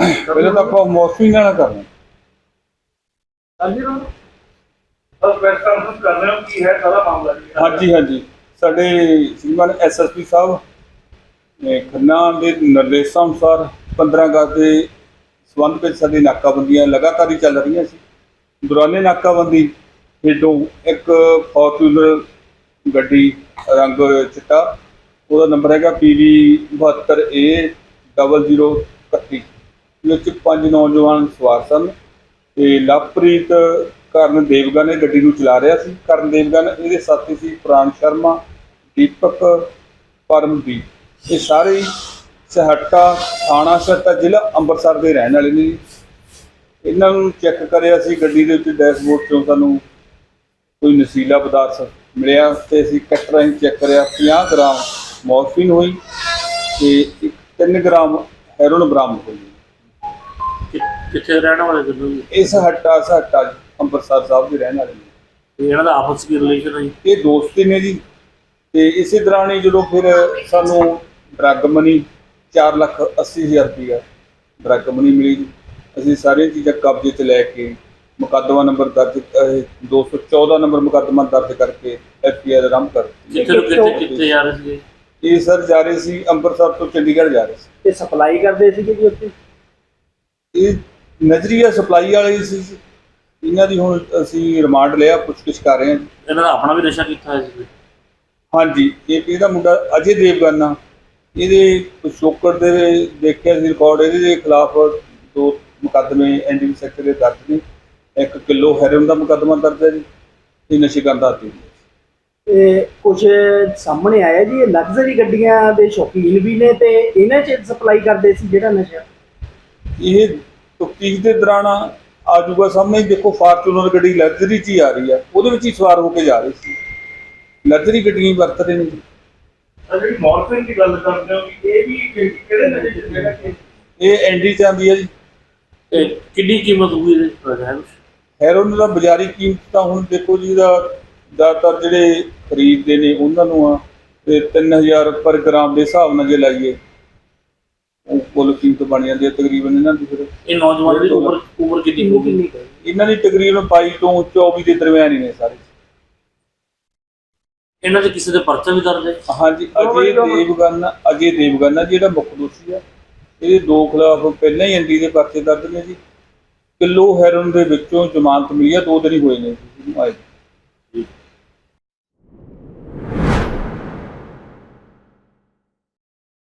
ਪਹਿਲਾਂ ਤਾਂ ਆਪਾਂ ਮੌਸਮੀ ਨਾਲ ਕਰਨਾ। ਹਾਂਜੀ ਰੋ ਪ੍ਰੈਸ ਕਾਨਫਰੰਸ ਕਰ ਰਹੇ ਹੋ ਕੀ ਹੈ ਸਾਰਾ ਮਾਮਲਾ। ਜੀ ਹਾਂਜੀ ਹਾਂਜੀ। ਸਾਡੇ ਸ਼੍ਰੀਮਾਨ ਐਸਐਸਪੀ ਸਾਹਿਬ ਨੇ ਖੰਨਾ ਦੇ ਨਿਰਦੇਸ਼ਾਂ ਅਨੁਸਾਰ 15 ਅਗਸਤ ਦੇ ਸੰਬੰਧ ਵਿੱਚ ਸਾਡੀ ਨਾਕਾਬੰਦੀਆਂ ਲਗਾਤਾਰ ਹੀ ਚੱਲ ਰਹੀਆਂ ਸੀ। ਦੌਰਾਨੇ ਨਾਕਾਬੰਦੀ ਹੇਠੋਂ ਇੱਕ ਫੋਰਚੂਨਰ ਗੱਡੀ ਰੰਗ ਚਿੱਟਾ ਉਹਦਾ ਨੰਬਰ ਹੈਗਾ PV 72A 0031 ਵਿੱਚ ਪੰਜ ਨੌਜਵਾਨ ਸਵਾਰ ਸਨ ਤੇ ਲਵਪ੍ਰੀਤ ਕਰਨ ਦੇਵਗਨ ਇਹ ਗੱਡੀ ਨੂੰ ਚਲਾ ਰਿਹਾ ਸੀ। ਕਰਨ ਦੇਵਗਨ, ਇਹਦੇ ਸਾਥੀ ਸੀ ਪ੍ਰਾਣ ਸ਼ਰਮਾ, ਦੀਪਕ ਪਰਮਦੀਪ ਇਹ ਸਾਰੇ ਹੀ ਸਹੱਟਾ ਥਾਣਾ ਸਹੱਟਾ ਜ਼ਿਲ੍ਹਾ ਅੰਮ੍ਰਿਤਸਰ ਦੇ ਰਹਿਣ ਵਾਲੇ ਨੇ। ਇਹਨਾਂ ਨੂੰ ਚੈੱਕ ਕਰਿਆ ਸੀ, ਗੱਡੀ ਦੇ ਉੱਤੇ ਡੈਸ਼ਬੋਰਡ ਤੋਂ ਸਾਨੂੰ ਕੋਈ ਨਸ਼ੀਲਾ ਪਦਾਰਥ ਮਿਲਿਆ ਤੇ ਅਸੀਂ ਕੱਟ ਰਾਹੀਂ ਚੈੱਕ ਕਰਿਆ। 50 ਗ੍ਰਾਮ ਮੋਰਫਿਨ ਹੋਈ ਤੇ ਇੱਕ 3 ਗ੍ਰਾਮ ਹੈਰੋਨ ਬਰਾਮਦ ਹੋਈ। ਕਿੱਥੇ ਰਹਿਣ ਵਾਲੇ ਦੋਨੋਂ ਜੀ ਇਸ ਹੱਟਾ ਸਹੱਟਾ ਅੰਮ੍ਰਿਤਸਰ ਸਾਹਿਬ ਦੇ ਰਹਿਣ ਵਾਲੇ ਨੇ। ਤੇ ਇਹਨਾਂ ਦਾ ਆਪਸ ਕੀ ਰਿਲੇਸ਼ਨ ਹੈ ਜੀ? ਇਹ ਦੋਸਤੀ ਨੇ ਜੀ। ਤੇ ਇਸੇ ਦੌਰਾਨ ਹੀ ਜਦੋਂ ਫਿਰ ਸਾਨੂੰ ਡਰੱਗ ਮਨੀ 4 ਲੱਖ 80 ਹਜ਼ਾਰ ਰੁਪਇਆ ਡਰੱਗ ਮਨੀ ਮਿਲੀ ਜੀ। ਅਸੀਂ ਸਾਰੀਆਂ ਚੀਜ਼ਾਂ ਕਬਜ਼ੇ 'ਚ ਲੈ ਕੇ ਮੁਕੱਦਮਾ ਨੰਬਰ ਦਰਜ ਅਹ, 214 ਨੰਬਰ ਮੁਕੱਦਮਾ ਦਰਜ ਕਰਕੇ ਐਫਆਈਆਰ ਆਰੰਭ ਕਰ ਦਿੱਤੀ। ਕਿੱਥੇ ਤੋਂ ਕਿੱਥੇ ਕਿੱਥੇ ਜਾ ਰਹੇ ਸੀਗੇ? ਇਹ ਸਰ ਜਾ ਰਹੇ ਸੀ ਅੰਮ੍ਰਿਤਸਰ ਤੋਂ ਚੰਡੀਗੜ੍ਹ ਜਾ ਰਹੇ ਸੀ। ਤੇ ਸਪਲਾਈ ਕਰਦੇ ਸੀਗੇ ਜੀ ਉੱਥੇ? ਇਹ ਨਜ਼ਰੀਆ ਸਪਲਾਈ ਵਾਲੇ ਸੀ ਇਹਨਾਂ ਦੀ ਹੁਣ ਅਸੀਂ ਰਿਮਾਂਡ ਲਿਆ ਪੁੱਛਗਿੱਛ ਕਰ ਰਹੇ ਹਾਂ ਜੀ। ਇਹਨਾਂ ਦਾ ਆਪਣਾ ਵੀ ਨਸ਼ਾ ਕੀਤਾ ਹੈ ਜੀ ਹਾਂਜੀ ਇਹ ਇਹਦਾ ਮੁੰਡਾ ਅਜੇ ਦੇਵਗਨ। ਆ ਇਹਦੇ ਪਿਛੋਕੜ ਦੇ ਦੇਖਿਆ ਸੀ ਰਿਕਾਰਡ ਇਹਦੇ ਦੇ ਖਿਲਾਫ ਦੋ ਮੁਕੱਦਮੇ ਐਨਡੀਪੀ ਸੈਕਟਰ ਦੇ ਦਰਜ ਨੇ। ਇੱਕ ਕਿਲੋ ਹੈਰੋਇਨ ਦਾ ਮੁਕੱਦਮਾ ਦਰਜ ਹੈ ਜੀ ਤੇ ਨਸ਼ੇ ਕਰਨ ਦਾ ਆਦੀ ਤੇ ਕੁਝ ਸਾਹਮਣੇ ਆਇਆ ਜੀ ਇਹ ਲਗਜ਼ਰੀ ਗੱਡੀਆਂ ਦੇ ਸ਼ੌਕੀਨ ਵੀ ਨੇ ਤੇ ਇਹਨਾਂ 'ਚ ਸਪਲਾਈ ਕਰਦੇ ਸੀ ਜਿਹੜਾ ਨਸ਼ਾ? ਇਹ ਤਫਤੀਸ਼ ਦੇ ਦੌਰਾਨ ਆ ਜਾਊਗਾ ਸਾਹਮਣੇ ਦੇਖੋ ਫਾਰਚੂਨਰ ਗੱਡੀ ਲਗਜ਼ਰੀ 'ਚ ਹੀ ਆ ਰਹੀ ਆ। ਉਹਦੇ ਵਿੱਚ ਹੀ ਸਵਾਰ ਹੋ ਕੇ ਜਾ ਰਹੀ ਸੀ। ਲਗਜ਼ਰੀ ਗੱਡੀਆਂ ਹੀ ਵਰਤ ਰਹੇ ਨੇ ਜਿਹੜੀ ਮੌਰਫਿਨ ਦੀ ਗੱਲ ਕਰਦੇ ਹੋ ਕਿ ਇਹ ਵੀ ਕਿਹੜੇ ਨਸ਼ੇ ਚ ਜਿਹੜਾ ਕਿ ਇਹ ਐਨਡੀ 'ਚ ਆਉਂਦੀ ਹੈ ਜੀ। ਇਹ ਕਿੰਨੀ ਕੀਮਤ ਹੋਊਗੀ ਇਹਦੇ ਪਤਾ ਹੈ ਕੁਛ? ਹੈਰੋਇਨ ਦਾ ਬਾਜ਼ਾਰੀ ਕੀਮਤ ਤਾਂ ਹੁਣ ਦੇਖੋ ਜੀ ਦਾ ਜ਼ਿਆਦਾਤਰ ਜਿਹੜੇ ਖਰੀਦਦੇ ਨੇ ਉਹਨਾਂ ਨੂੰ ਆ। ਤੇ 3000 ਪਰ ਗ੍ਰਾਮ ਦੇ ਹਿਸਾਬ ਨਾਲ ਜੇ ਲਾਈਏ ਉਹ ਕੁੱਲ ਕੀਮਤ ਬਣ ਜਾਂਦੀ ਹੈ ਤਕਰੀਬਨ ਇਹਨਾਂ ਦੀ ਫਿਰ? ਇਹ ਨੌਜਵਾਨ ਦੀ ਉਮਰ ਉਮਰ ਕਿੰਨੀ ਹੋਊਗੀ? ਇਹਨਾਂ ਦੀ ਤਕਰੀਬਨ 22 ਤੋਂ 24 ਦੇ ਦਰਮਿਆਨ ਹੀ ਨੇ ਸਾਰੇ। ਇਹਨਾਂ ਦੇ ਕਿਸੇ ਦੇ ਪਰਚਾ ਵੀ ਦਰਜ ਹੈ? ਹਾਂਜੀ ਅਜੇ ਦੇਵਗਨ ਅਜੇ ਦੇਵਗਨ ਜਿਹੜਾ ਮੁੱਖ ਦੋਸ਼ੀ ਆ ਇਹਦੇ ਦੋ ਖਿਲਾਫ ਪਹਿਲਾਂ ਹੀ ਐਨਡੀ ਦੇ ਪਰਚੇ ਦਰਜ ਨੇ ਜੀ। ਕਿਲੋ ਹੈਰੋਇਨ ਦੇ ਵਿੱਚੋਂ ਜ਼ਮਾਨਤ ਮਿਲੀ ਆ ਦੋ ਦਿਨ ਹੀ ਹੋਏ ਨੇ ਜੀ ਆਏ। ਨੂੰ।